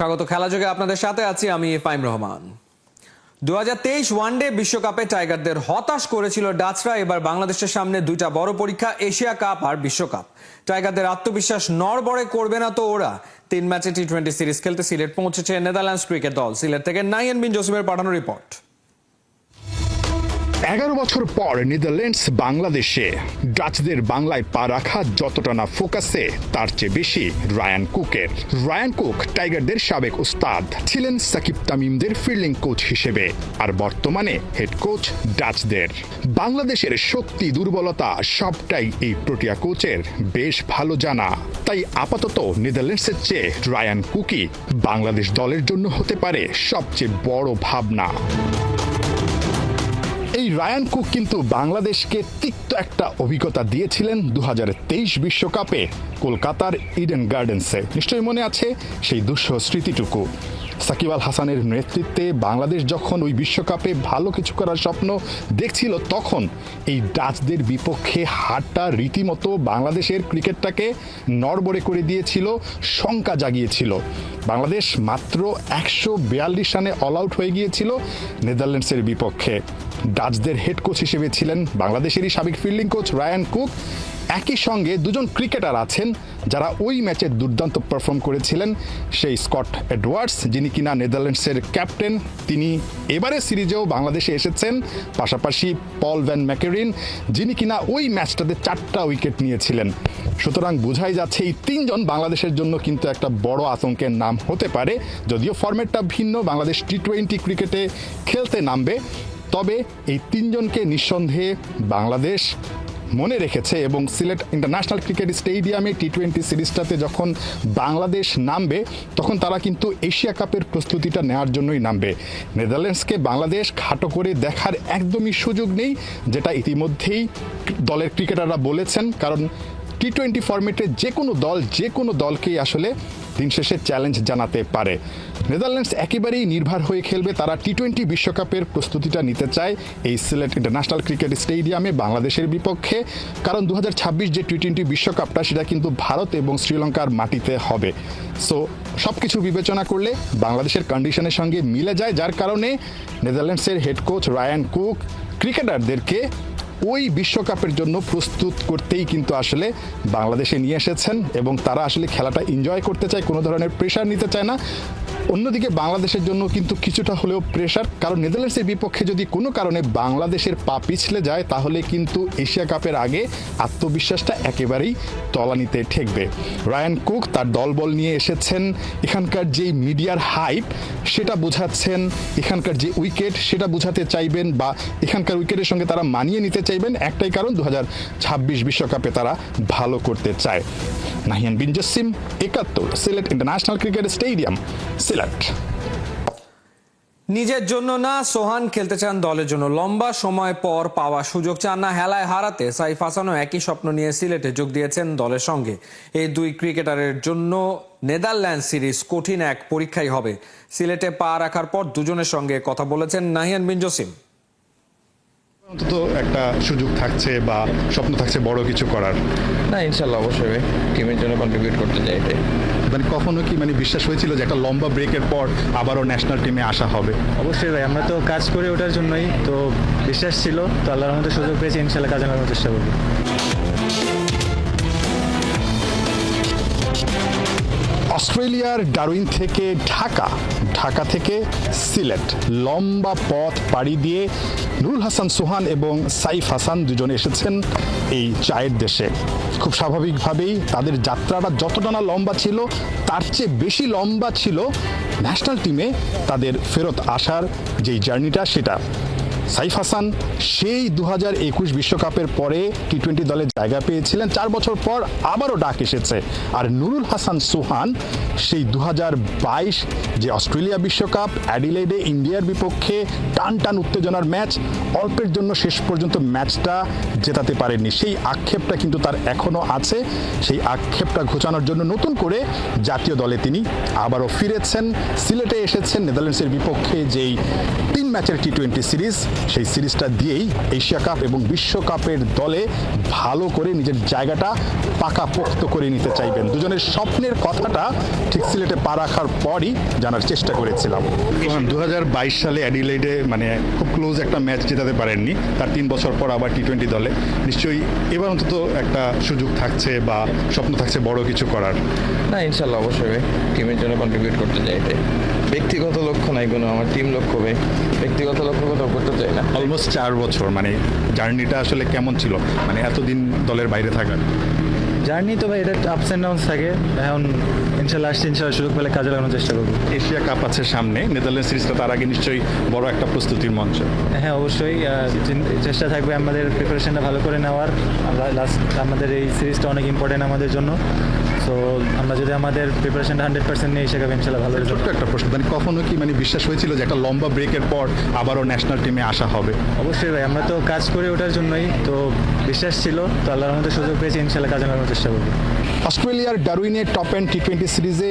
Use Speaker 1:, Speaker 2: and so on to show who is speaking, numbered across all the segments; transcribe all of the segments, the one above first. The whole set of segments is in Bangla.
Speaker 1: স্বাগত খেলা যোগে আপনাদের সাথে আছি আমি ফাইম রহমান। দু ওয়ানডে বিশ্বকাপে টাইগারদের হতাশ করেছিল ডাচরা, এবার বাংলাদেশের সামনে দুইটা বড় পরীক্ষা, এশিয়া কাপ আর বিশ্বকাপ। টাইগারদের আত্মবিশ্বাস নড়বড়ে করবে না তো ওরা। তিন ম্যাচে টি টোয়েন্টি সিরিজ খেলতে সিলেট পৌঁছেছে নেদারল্যান্ডস ক্রিকেট দল। সিলেট থেকে নাইন বিন জসিমের পাঠানো রিপোর্ট।
Speaker 2: এগারো বছর পর নেদারল্যান্ডস বাংলাদেশে। ডাচদের বাংলায় পা রাখা যতটা না ফোকাসে, তার চেয়ে বেশি রায়ান কুকের। রায়ান কুক টাইগারদের সাবেক উস্তাদ ছিলেন সাকিব তামিমদের ফিল্ডিং কোচ হিসেবে, আর বর্তমানে হেড কোচ ডাচদের। বাংলাদেশের শক্তি দুর্বলতা সবটাই এই প্রোটিয়া কোচের, বেশ ভালো জানা। তাই আপাতত নেদারল্যান্ডসের চেয়ে রায়ান কুকি বাংলাদেশ দলের জন্য হতে পারে সবচেয়ে বড় ভাবনা। এই রায়ান কুক কিন্তু বাংলাদেশকে তিক্ত একটা অভিজ্ঞতা দিয়েছিলেন দু বিশ্বকাপে কলকাতার ইডেন গার্ডেন্সে। নিশ্চয়ই মনে আছে সেই দুঃসহ স্মৃতিটুকু। সাকিব আল হাসানের নেতৃত্বে বাংলাদেশ যখন ওই বিশ্বকাপে ভালো কিছু করার স্বপ্ন দেখছিল, তখন এই ডাচদের বিপক্ষে হারটা রীতিমতো বাংলাদেশের ক্রিকেটটাকে নড়বড়ে করে দিয়েছিল, শঙ্কা জাগিয়েছিল। বাংলাদেশ মাত্র একশো বিয়াল্লিশ রানে অল আউট হয়ে গিয়েছিল নেদারল্যান্ডসের বিপক্ষে। ডাচদের হেড কোচ হিসেবে ছিলেন বাংলাদেশেরই সাবেক ফিল্ডিং কোচ রায়ান কুক একই সঙ্গে দুজন ক্রিকেটার আছেন যারা ওই ম্যাচে দুর্দান্ত পারফর্ম করেছিলেন। সেই স্কট এডওয়ার্ডস যিনি কিনা নেদারল্যান্ডসের ক্যাপ্টেন তিনি এবারে সিরিজেও বাংলাদেশে এসেছেন। পাশাপাশি পল ভ্যান ম্যাকেরিন যিনি কিনা ওই ম্যাচটাতে চারটা উইকেট নিয়েছিলেন। সুতরাং বোঝাই যাচ্ছে এই তিনজন বাংলাদেশের জন্য কিন্তু একটা বড় আতঙ্কের নাম হতে পারে। যদিও ফরম্যাটটা ভিন্ন, বাংলাদেশ টি টোয়েন্টি ক্রিকেটে খেলতে নামবে। তবে এই তিনজনকে নিঃসন্দেহে বাংলাদেশ মনে রেখেছে এবং সিলেট ইন্টারন্যাশনাল ক্রিকেট স্টেডিয়ামে টি টোয়েন্টি সিরিজটাতে যখন বাংলাদেশ নামবে, তখন তারা কিন্তু এশিয়া কাপের প্রস্তুতিটা নেওয়ার জন্যই নামবে। নেদারল্যান্ডসকে বাংলাদেশ খাটো করে দেখার একদমই সুযোগ নেই, যেটা ইতিমধ্যেই দলের ক্রিকেটাররা বলেছেন, কারণ টি টোয়েন্টি ফর্মেটে যে কোনো দল যে কোনো দলকেই আসলে দিন শেষে চ্যালেঞ্জ জানাতে পারে। নেদারল্যান্ডস একেবারেই নির্ভর হয়ে খেলবে, তারা টি টোয়েন্টি বিশ্বকাপের প্রস্তুতিটা নিতে চায় এই সিলেট ইন্টারন্যাশনাল ক্রিকেট স্টেডিয়ামে বাংলাদেশের বিপক্ষে। কারণ দু হাজার ছাব্বিশ যে টি টোয়েন্টি বিশ্বকাপটা, সেটা কিন্তু ভারত এবং শ্রীলঙ্কার মাটিতে হবে। সো সব কিছু বিবেচনা করলে বাংলাদেশের কন্ডিশনের সঙ্গে মিলে যায়, যার কারণে নেদারল্যান্ডসের হেড কোচ রায়ান কুক ক্রিকেটারদেরকে ওই বিশ্বকাপের জন্য প্রস্তুত করতেই কিন্তু আসলে বাংলাদেশে নিয়ে এসেছেন এবং তারা আসলে খেলাটা এনজয় করতে চায়, কোনো ধরনের প্রেশার নিতে চায় না। অন্যদিকে বাংলাদেশের জন্য কিন্তু কিছুটা হলেও প্রেশার কারণ নেদারল্যান্ডসের বিপক্ষে যদি কোনো কারণে বাংলাদেশের পা পিছলে যায়, তাহলে কিন্তু এশিয়া কাপের আগে আত্মবিশ্বাসটা একেবারেই তলানিতে ঠেকবে। রায়ান কুক তার দলবল নিয়ে এসেছেন, এখানকার যেই মিডিয়ার হাইপ সেটা বোঝাচ্ছেন, এখানকার যে উইকেট সেটা বোঝাতে চাইবেন বা এখানকার উইকেটের সঙ্গে তারা মানিয়ে নিতে চাইবেন, একটাই কারণ দু বিশ্বকাপে তারা ভালো করতে চায়। নাহিয়ান বিন জসিম, একাত্তর, Sylhet international cricket stadium Sylhet
Speaker 1: নিজের জন্য না সোহান খেলতে চান দলের জন্য। লম্বা সময় পর পাওয়া সুযোগ চান না হেলায় হারাতে সাইফ হাসানও একই স্বপ্ন নিয়ে সিলেটে যোগ দিয়েছেন দলের সঙ্গে। এই দুই ক্রিকেটারের জন্য নেদারল্যান্ড সিরিজ কঠিন এক পরীক্ষাই হবে। সিলেটে পা রাখার পর দুজনের সঙ্গে কথা বলেছেন নাহিয়ান বিন জসিম।
Speaker 2: অন্তত একটা সুযোগ থাকছে বা স্বপ্ন থাকছে বড় কিছু করার।
Speaker 3: না ইনশাল্লাহ অবশ্যই। টিমের জন্য কন্ট্রিবিউট করতে চাই এটাই।
Speaker 2: মানে কখনো কি মানে বিশ্বাস হয়েছিল যে একটা লম্বা ব্রেকের পর আবারও ন্যাশনাল টিমে আসা হবে?
Speaker 4: অবশ্যই ভাই আমরা তো কাজ করি ওটার জন্যই তো বিশ্বাস ছিল তো আল্লাহর মধ্যে সুযোগ পেয়েছি ইনশাল্লাহ কাজে লাগানোর চেষ্টা করব।
Speaker 2: অস্ট্রেলিয়ার ডারউইন থেকে ঢাকা। ঢাকা থেকে সিলেট। লম্বা পথ পাড়ি দিয়ে নুরুল হাসান, সোহান এবং সাইফ হাসান দুজন এসেছেন এই চায়ের দেশে। খুব স্বাভাবিকভাবেই তাদের যাত্রাটা যতটা না লম্বা ছিল, তার চেয়ে বেশি লম্বা ছিল ন্যাশনাল টিমে তাদের ফেরত আসার যেই জার্নিটা সেটা। সাইফ হাসান সেই দু হাজার একুশ বিশ্বকাপের পরে টি টোয়েন্টি দলে জায়গা পেয়েছিলেন। চার বছর পর আবারও ডাক এসেছে। আর নুরুল হাসান সুহান সেই দু বাইশ যে অস্ট্রেলিয়া বিশ্বকাপ, অ্যাডিলেডে ইন্ডিয়ার বিপক্ষে টান টান উত্তেজনার ম্যাচ, অল্পের জন্য শেষ পর্যন্ত ম্যাচটা জেতাতে পারেননি। সেই আক্ষেপটা কিন্তু তার এখনও আছে। সেই আক্ষেপটা ঘোচানোর জন্য নতুন করে জাতীয় দলে তিনি আবারও ফিরেছেন। সিলেটে এসেছেন নেদারল্যান্ডসের বিপক্ষে যেই ম্যাচের টি টোয়েন্টি সিরিজ সেই সিরিজটা দিয়েই এশিয়া কাপ এবং বিশ্বকাপের দলে ভালো করে নিজের জায়গাটা পাকা পাকাপোক্ত করে নিতে চাইবেন। দুজনের স্বপ্নের কথাটা ঠিক সিলেটে পা রাখার পরই জানার চেষ্টা করেছিলাম। দু হাজার বাইশ সালে অ্যাডিলেডে মানে খুব ক্লোজ একটা ম্যাচ জেতাতে পারেননি। তার তিন বছর পর আবার টি টোয়েন্টি দলে। নিশ্চয়ই এবার অন্তত একটা সুযোগ থাকছে বা স্বপ্ন থাকছে বড় কিছু করার।
Speaker 3: না ইনশাল্লাহ অবশ্যই। টিমের জন্য কন্ট্রিবিউট করতে চাই এটাই। ব্যক্তিগত লক্ষ্য নাই কোনো আমার টিম লক্ষ্য ভাই ব্যক্তিগত লক্ষ্য কোথাও করতে চাই না।
Speaker 2: অলমোস্ট চার বছর মানে জার্নিটা আসলে কেমন ছিল? মানে এতদিন দলের বাইরে থাকার।
Speaker 4: জার্নি তো ভাই এটা আপস অ্যান্ড ডাউনস থাকে। এখন ইনশাল্লাহ আসছে ইনশাল্লাহ সুযোগ পেলে কাজে লাগানোর চেষ্টা করব।
Speaker 2: এশিয়া কাপ আছে সামনে নেদারল্যান্ড সিরিজটা তার আগে নিশ্চয়ই বড় একটা প্রস্তুতির মঞ্চ।
Speaker 4: হ্যাঁ অবশ্যই চেষ্টা থাকবে আমাদের প্রিপারেশনটা ভালো করে নেওয়ার। লাস্ট আমাদের এই সিরিজটা অনেক ইম্পর্টেন্ট আমাদের জন্য। সো আমরা যদি আমাদের প্রিপারেশনটা হান্ড্রেড পার্সেন্ট নিয়ে সেখানে ইনশাল্লাহ ভালো
Speaker 2: ছোট্ট একটা প্রশ্ন মানে কখনো কি মানে বিশ্বাস হয়েছিল যে একটা লম্বা ব্রেকের পর আবারও ন্যাশনাল টিমে আসা হবে?
Speaker 4: অবশ্যই ভাই আমরা তো কাজ করে ওঠার জন্যই তো বিশ্বাস ছিল তো আল্লাহর মধ্যে সুযোগ পেয়েছি ইনশাল্লাহ কাজ লাগানোর চেষ্টা করব।
Speaker 2: অস্ট্রেলিয়ার ডারুইনের টপ অ্যান্ড টি টোয়েন্টি সিরিজে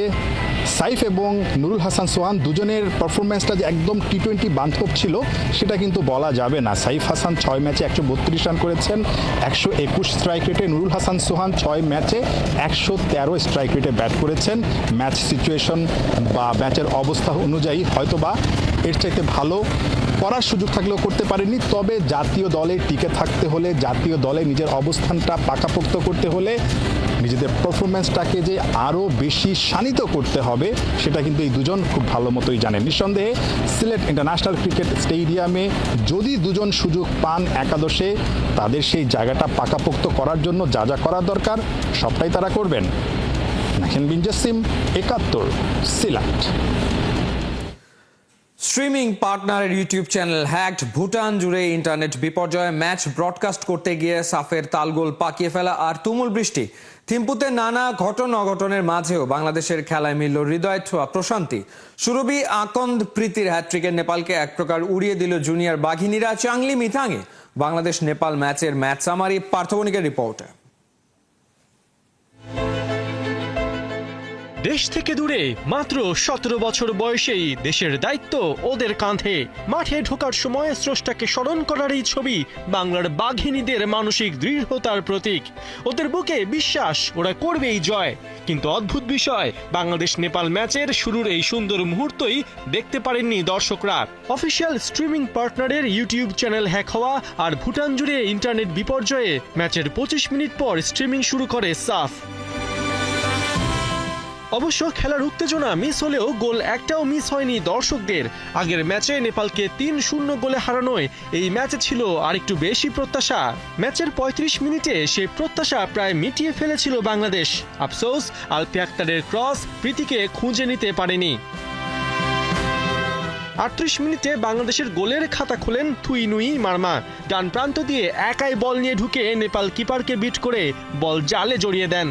Speaker 2: সাইফ এবং নুরুল হাসান সোহান দুজনের পারফরমেন্সটা যে একদম টি টোয়েন্টি বান্ধব ছিল, সেটা কিন্তু বলা যাবে না। সাইফ হাসান ছয় ম্যাচে একশো বত্রিশ রান করেছেন, একশো একুশ স্ট্রাইক রেটে নুরুল হাসান সোহান ছয় ম্যাচে একশো তেরো স্ট্রাইক রেটে ব্যাট করেছেন। ম্যাচ সিচুয়েশন বা ম্যাচের অবস্থা অনুযায়ী হয়তোবা এর চাইতে ভালো করার সুযোগ থাকলেও করতে পারেনি তবে জাতীয় দলে টিকে থাকতে হলে, জাতীয় দলে নিজের অবস্থানটা পাকাপোক্ত করতে হলে নিজেদের পারফরমেন্সটাকে যে আরও বেশি শানিত করতে হবে, সেটা কিন্তু এই দুজন খুব ভালো মতোই জানেন। নিঃসন্দেহে, সিলেট ইন্টারন্যাশনাল ক্রিকেট স্টেডিয়ামে যদি দুজন সুযোগ পান একাদশে, তাদের সেই জায়গাটা পাকাপোক্ত করার জন্য যা যা করার দরকার, সবটাই তারা করবেন। নাখেন বিন জাসিম একাত্তর, সিলেট।
Speaker 1: স্ট্রিমিং পার্টনারের ইউটিউব চ্যানেল হ্যাকড, ভুটান জুড়ে ইন্টারনেট বিপর্যয়ে ম্যাচ ব্রডকাস্ট করতে গিয়ে সাফের তালগোল পাকিয়ে ফেলা আর তুমুল বৃষ্টি। থিম্পুতে নানা ঘটন অঘটনের মাঝেও বাংলাদেশের খেলায় মিলল হৃদয় ছোঁয়া, প্রশান্তি। সুরভি আকন্দ প্রীতির হ্যাট্রিকের নেপালকে এক প্রকার উড়িয়ে দিল জুনিয়র বাঘিনীরা চাংলি মিথাঙে বাংলাদেশ নেপাল ম্যাচের ম্যাচ সামারি পার্থবণিকের রিপোর্টে।
Speaker 5: দেশ থেকে দূরে, মাত্র সতেরো বছর বয়সেই দেশের দায়িত্ব ওদের কাঁধে। মাঠে ঢোকার সময় স্রষ্টাকে স্মরণ করার এই ছবি বাংলার বাঘিনীদের মানসিক দৃঢ়তার প্রতীক। ওদের বুকে বিশ্বাস, ওরা করবেই জয়। কিন্তু অদ্ভুত বিষয়, বাংলাদেশ নেপাল ম্যাচের শুরুর এই সুন্দর মুহূর্তই দেখতে পারেননি দর্শকরা। অফিসিয়াল স্ট্রিমিং পার্টনারের ইউটিউব চ্যানেল হ্যাক হওয়া আর ভুটান জুড়ে ইন্টারনেট বিপর্যয়ে ম্যাচের পঁচিশ মিনিট পর স্ট্রিমিং শুরু করে সাফ। অবশ্য খেলার উত্তেজনা মিস হলেও গোল একটাও মিস হয়নি দর্শকদের। আগের ম্যাচে নেপালকে তিন শূন্য গোলে হারানোয় এই ম্যাচে ছিল আরেকটু বেশি প্রত্যাশা। ম্যাচের ৩৫ মিনিটে সে প্রত্যাশা প্রায় মিটিয়ে ফেলেছিল বাংলাদেশ। আফসোস আলপি আক্তারের ক্রস প্রীতিকে খুঁজে নিতে পারেনি। আটত্রিশ মিনিটে বাংলাদেশের গোলের খাতা খোলেন থুই নুই মার্মা। ডান প্রান্ত দিয়ে একাই বল নিয়ে ঢুকে নেপাল কিপারকে বিট করে বল জালে জড়িয়ে দেন।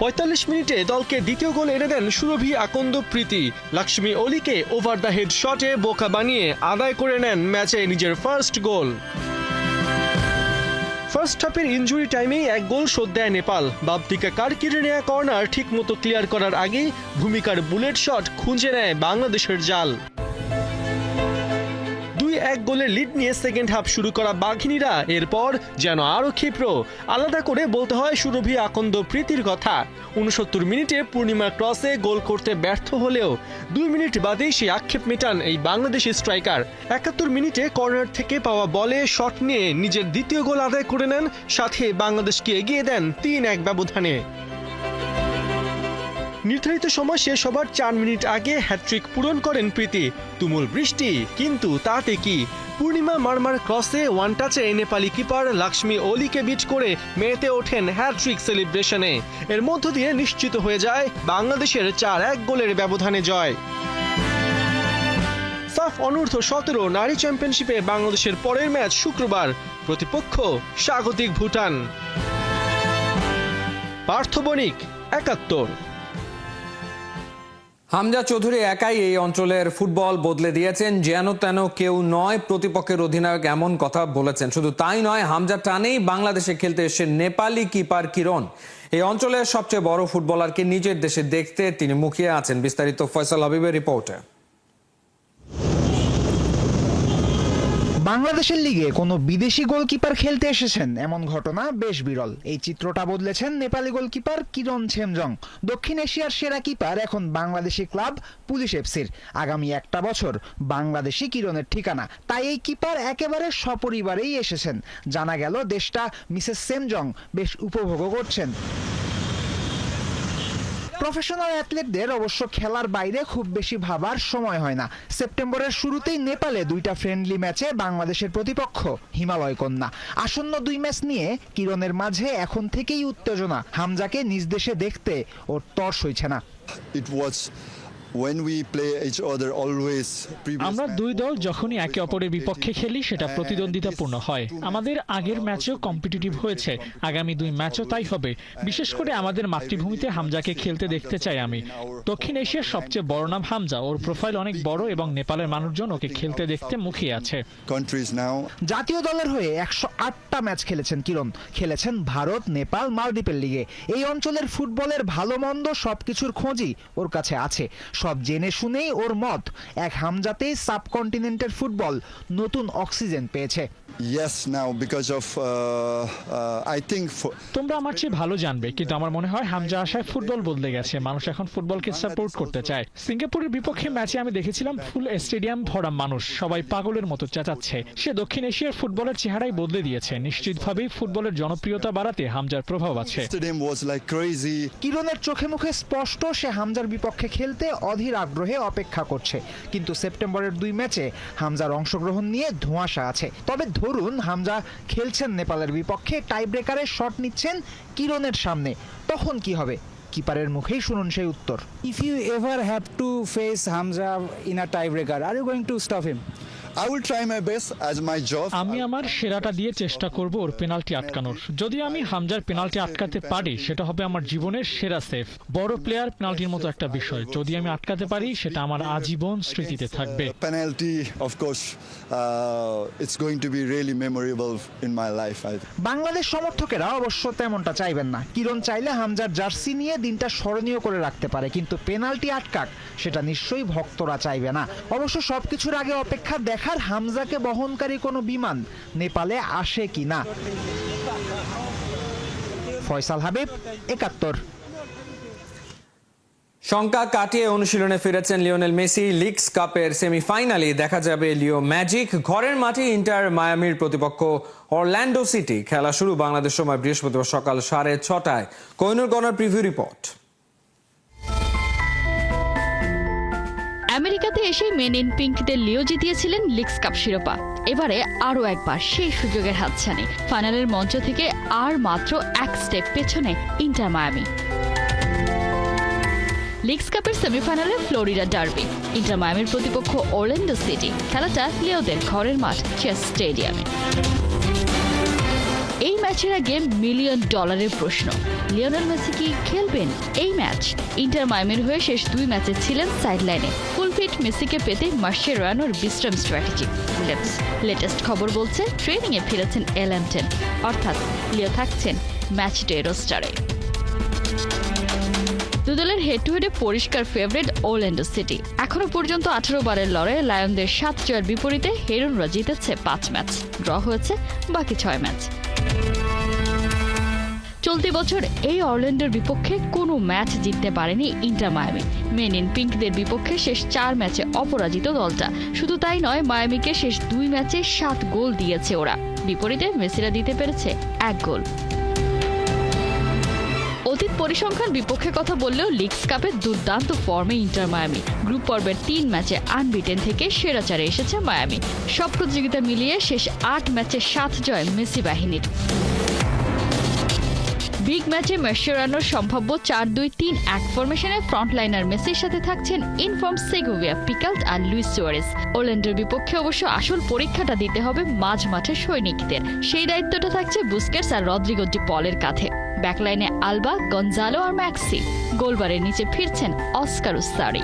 Speaker 5: পঁয়তাল্লিশ মিনিটে দলকে দ্বিতীয় গোল এনে দেন সুরভি আকন্দ প্রীতি। লক্ষ্মী অলিকে ওভার দ্য হেড শটে বোকা বানিয়ে আদায় করে নেন ম্যাচে নিজের ফার্স্ট গোল। ফার্স্ট হাফের ইনজুরি টাইমেই এক গোল শোধ দেয় নেপাল। কার কেড়ে নেওয়া কর্নার ঠিক মতো ক্লিয়ার করার আগেই ভূমিকার বুলেট শট খুঁজে নেয় বাংলাদেশের জাল। এক গোলের লিড নিয়ে সেকেন্ড হাফ শুরু করা বাঘিনীরা। এরপর যেন আরও ক্ষিপ্র। আলাদা করে বলতে হয় সুরভি আকন্দ প্রীতির কথা। উনসত্তর মিনিটে পূর্ণিমা ক্রসে গোল করতে ব্যর্থ হলেও দুই মিনিট বাদেই সে আক্ষেপ মেটান এই বাংলাদেশি স্ট্রাইকার একাত্তর মিনিটে কর্নার থেকে পাওয়া বলে শট নিয়ে নিজের দ্বিতীয় গোল আদায় করে নেন। সাথে বাংলাদেশকে এগিয়ে দেন তিন এক ব্যবধানে। নির্ধারিত সময় শেষ হবার চার মিনিট আগে হ্যাট্রিক পূরণ করেন প্রীতি। তুমুল বৃষ্টি, কিন্তু তাতে কি? পূর্ণিমা মারমার ক্রসে ওয়ান টাচে নেপালি কিপার লক্ষ্মী ওলিকে বিট করে মেতে ওঠেন হ্যাট্রিক সেলিব্রেশনে। এর মধ্য দিয়ে নিশ্চিত হয়ে যায় বাংলাদেশের চার এক গোলের ব্যবধানে জয়। সাফ অনূর্ধ্ব সতেরো নারী চ্যাম্পিয়নশিপে বাংলাদেশের পরের ম্যাচ শুক্রবার। প্রতিপক্ষ স্বাগতিক ভুটান। পার্থবণিক একাত্তর।
Speaker 1: হামজা চৌধুরী একাই এই অঞ্চলের ফুটবল বদলে দিয়েছেন, যেন তেন কেউ নয় প্রতিপক্ষের অধিনায়ক এমন কথা বলেছেন। শুধু তাই নয়, হামজা টানেই বাংলাদেশে খেলতে এসে নেপালি কিপার কিরণ, এই অঞ্চলের সবচেয়ে বড় ফুটবলারকে নিজের দেশে দেখতে তিনি মুখিয়ে আছেন। বিস্তারিত ফয়সাল হাবিবের রিপোর্টে।
Speaker 6: বাংলাদেশের লিগে কোনো বিদেশি গোলকিপার খেলতে এসেছেন এমন ঘটনা বেশ বিরল। এই চিত্রটা বদলেছেন নেপালি গোলকিপার কিরণ ছেমজং। দক্ষিণ এশিয়ার সেরা কিপার এখন বাংলাদেশি ক্লাব পুলিশ এফসির। আগামী একটা বছর বাংলাদেশি কিরণের ঠিকানা। তাই এই কিপার একেবারে সপরিবারেই এসেছেন। জানা গেল দেশটা মিসেস সেমজং বেশ উপভোগও করছেন। প্রফেশনাল অ্যাথলেটদের অবশ্য খেলার বাইরে খুব বেশি ভাবার সময় হয় না। সেপ্টেম্বরের শুরুতেই নেপালে দুইটা ফ্রেন্ডলি ম্যাচে বাংলাদেশের প্রতিপক্ষ, হিমালয় কন্যা। আসন্ন দুই ম্যাচ নিয়ে কিরণের মাঝে এখন থেকেই উত্তেজনা। হামজাকে নিজ দেশে দেখতে ওর তর সইছে না।
Speaker 7: It was when we play each other always previous
Speaker 8: আমরা দুই দল যখনই একে অপরের বিপক্ষে খেলি সেটা প্রতিদ্বন্দ্বিতাপূর্ণ হয়। আমাদের আগের ম্যাচেও কম্পিটিটিভ হয়েছে। আগামী দুই ম্যাচও তাই হবে। বিশেষ করে আমাদের মাতৃভূমিতে হামজাকে খেলতে দেখতে চাই আমি। দক্ষিণ এশিয়ার সবচেয়ে বড় নাম হামজা। ওর প্রোফাইল অনেক বড় এবং নেপালের মানুষজন ওকে খেলতে দেখতে মুখিয়ে আছে।
Speaker 6: জাতীয় দলের হয়ে একশো আটটা ম্যাচ খেলেছেন কিরণ। খেলেছেন ভারত নেপাল মালদ্বীপের লিগে। এই অঞ্চলের ফুটবলের ভালো মন্দ সবকিছুর খোঁজই ওর কাছে আছে। সব জেনে শুনেই ওর মত। এক হামজাতেই সাবকন্টিনেন্টের ফুটবল নতুন অক্সিজেন পেয়েছে।
Speaker 7: Yes now because of uh, uh, I think for,
Speaker 8: তোমরা আমার চেয়ে ভালো জানবে কিন্তু আমার মনে হয় হামজা আশায় ফুটবল বদলে গেছে। মানুষ এখন ফুটবলকে সাপোর্ট করতে চায়। সিঙ্গাপুরের বিপক্ষে ম্যাচে আমি দেখেছিলাম ফুল স্টেডিয়াম ভরা মানুষ। সবাই পাগলের মতো চেঁচাচ্ছে। সে দক্ষিণ এশিয়ার ফুটবলের চেহারাই বদলে দিয়েছে। নিশ্চিতভাবেই ফুটবলের জনপ্রিয়তা বাড়াতে হামজার প্রভাব আছে।
Speaker 7: Stadium was like crazy.
Speaker 6: কিরণের চোখে মুখে স্পষ্ট সে হামজার বিপক্ষে খেলতে অধীর আগ্রহে অপেক্ষা করছে। কিন্তু সেপ্টেম্বরের দুই ম্যাচে হামজার অংশগ্রহণ নিয়ে ধোঁয়াশা আছে। তবে ধরুন, হামজা খেলছেন নেপালের বিপক্ষে টাই ব্রেকারে শট নিচ্ছেন কিরণের সামনে। তখন কি হবে? কিপারের মুখেই শুনুন সেই উত্তর।
Speaker 9: If you ever have to face Hamza in a tiebreaker are you going to stop him?
Speaker 7: I will try my best as my job.
Speaker 8: আমি আমার সেরাটা দিয়ে চেষ্টা করব ওর পেনাল্টি আটকানোর। যদি আমি হামজার পেনাল্টি আটকাতে পারি সেটা হবে আমার জীবনের সেরা সেফ বড় প্লেয়ার পেনাল্টির মতো একটা বিষয়। যদি আমি আটকাতে পারি সেটা আমার আজীবন স্মৃতিতে থাকবে।
Speaker 7: Penalty of course uh, it's going to be really memorable in my life I
Speaker 6: Bangladesh সমর্থকেরা অবশ্য তেমনটা চাইবেন না। কিরণ চাইলে হামজার জার্সি নিয়ে দিনটা স্মরণীয় করে রাখতে পারে কিন্তু পেনাল্টি আটকাক সেটা নিশ্চয়ই ভক্তরা চাইবে না। অবশ্য সবকিছুর আগে অপেক্ষা দেখার হামজাকে বহনকারী কোনো বিমান নেপালে আসে কি না? ফয়সাল হাবিব, একাত্তর।
Speaker 1: শঙ্কা কাটিয়ে অনুশীলনে ফিরেছেন লিওনেল মেসি। লিগস কাপের সেমিফাইনালে দেখা যাবে লিও ম্যাজিক। ঘরের মাঠে ইন্টার মায়ামির প্রতিপক্ষ অরল্যান্ডো সিটি। খেলা শুরু বাংলাদেশ সময় বৃহস্পতিবার সকাল সাড়ে ছটায়। কোহিনুর গণার প্রিভিউ রিপোর্ট।
Speaker 10: আমেরিকাতে এসে মেন ইন পিঙ্কদের লিও জিতিয়েছিলেন লিগস কাপ শিরোপা। এবারে আরও একবার সেই সুযোগের হাতছানি। ফাইনালের মঞ্চ থেকে আর মাত্র এক স্টেপ পেছনে ইন্টার মায়ামি। লিগস কাপের সেমিফাইনালে ফ্লোরিডা ডার্বি। ইন্টার মায়ামির প্রতিপক্ষ ওরল্যান্ডো সিটি। খেলাটা লিওদের ঘরের মাঠ চেস স্টেডিয়ামে। এই ম্যাচের আগে মিলিয়ন ডলারের প্রশ্ন। লিওনেল মেসি কি খেলবেন? এই ম্যাচ। ইন্টার মায়ামির হয়ে শেষ দুই ম্যাচে ছিলেন সাইডলাইনে ফুলফিট মেসিকে পেতে মার্শে রানোর বিশ্রাম স্ট্র্যাটেজি লেটেস্ট খবর বলছে ট্রেনিংয়ে ফিরেছেন এল্যান্টেন অর্থাৎ লিও থাকছেন ম্যাচ ডে রোস্টারে দুদলের হেড টু হেডে পরিষ্কার ফেভারিট ওল্যান্ডো সিটি এখনও পর্যন্ত আঠারো বারের লড়াইয়ে লায়নদের সাত জয়ের বিপরীতে হেরুনরা জিতেছে পাঁচ ম্যাচ ড্র হয়েছে বাকি ছয় ম্যাচ চলতি বছর এই অরল্যান্ডোর বিপক্ষে কোনো ম্যাচ জিততে পারেনি ইন্টার মায়ামি। মেন ইন পিঙ্কদের বিপক্ষে শেষ চার ম্যাচে অপরাজিত দলটা। শুধু তাই নয়, মায়ামিকে শেষ দুই ম্যাচে সাত গোল দিয়েছে ওরা। বিপরীতে মেসিরা দিতে পেরেছে এক গোল। অতীত পরিসংখ্যান বিপক্ষে কথা বললেও লিগস কাপে দুর্দান্ত ফর্মে ইন্টার মায়ামি। গ্রুপ পর্বের তিন ম্যাচে আনবিটেন থেকে সেরা চারে এসেছে মায়ামি। সব প্রতিযোগিতা মিলিয়ে শেষ আট ম্যাচে সাত জয় মেসি বাহিনীর। বিগ ম্যাচে মেশরানোর সম্ভাব্য চার দুই তিন এক ফরমেশনে ফ্রন্টলাইনার মেসির সাথে থাকছেন ইনফর্ম সেগোভিয়া, পিকাল্ট আর লুইস সুয়ারেস ওল্যান্ডের বিপক্ষে অবশ্য আসল পরীক্ষাটা দিতে হবে মাঝ মাঠে সৈনিকদের। সেই দায়িত্বটা থাকছে বুস্কেটস আর রদ্রিগো ডি পলের কাঁধে। ব্যাকলাইনে আলবা গঞ্জালো আর ম্যাক্সি। গোলবারের নিচে ফিরছেন অস্কার উস্তারি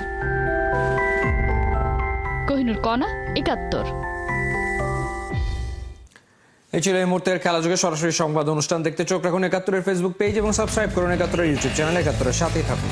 Speaker 10: কোহিনুর কণা, একাত্তর।
Speaker 1: এই ছিল এই মুহূর্তের খেলা যুগে সরাসরি সংবাদ অনুষ্ঠান। দেখতে চোখ রাখুন একাত্তরের ফেসবুক পেজ এবং সাবস্ক্রাইব করুন একাত্তরের ইউটিউব চ্যানেল একাত্তরের সাথেই থাকুন।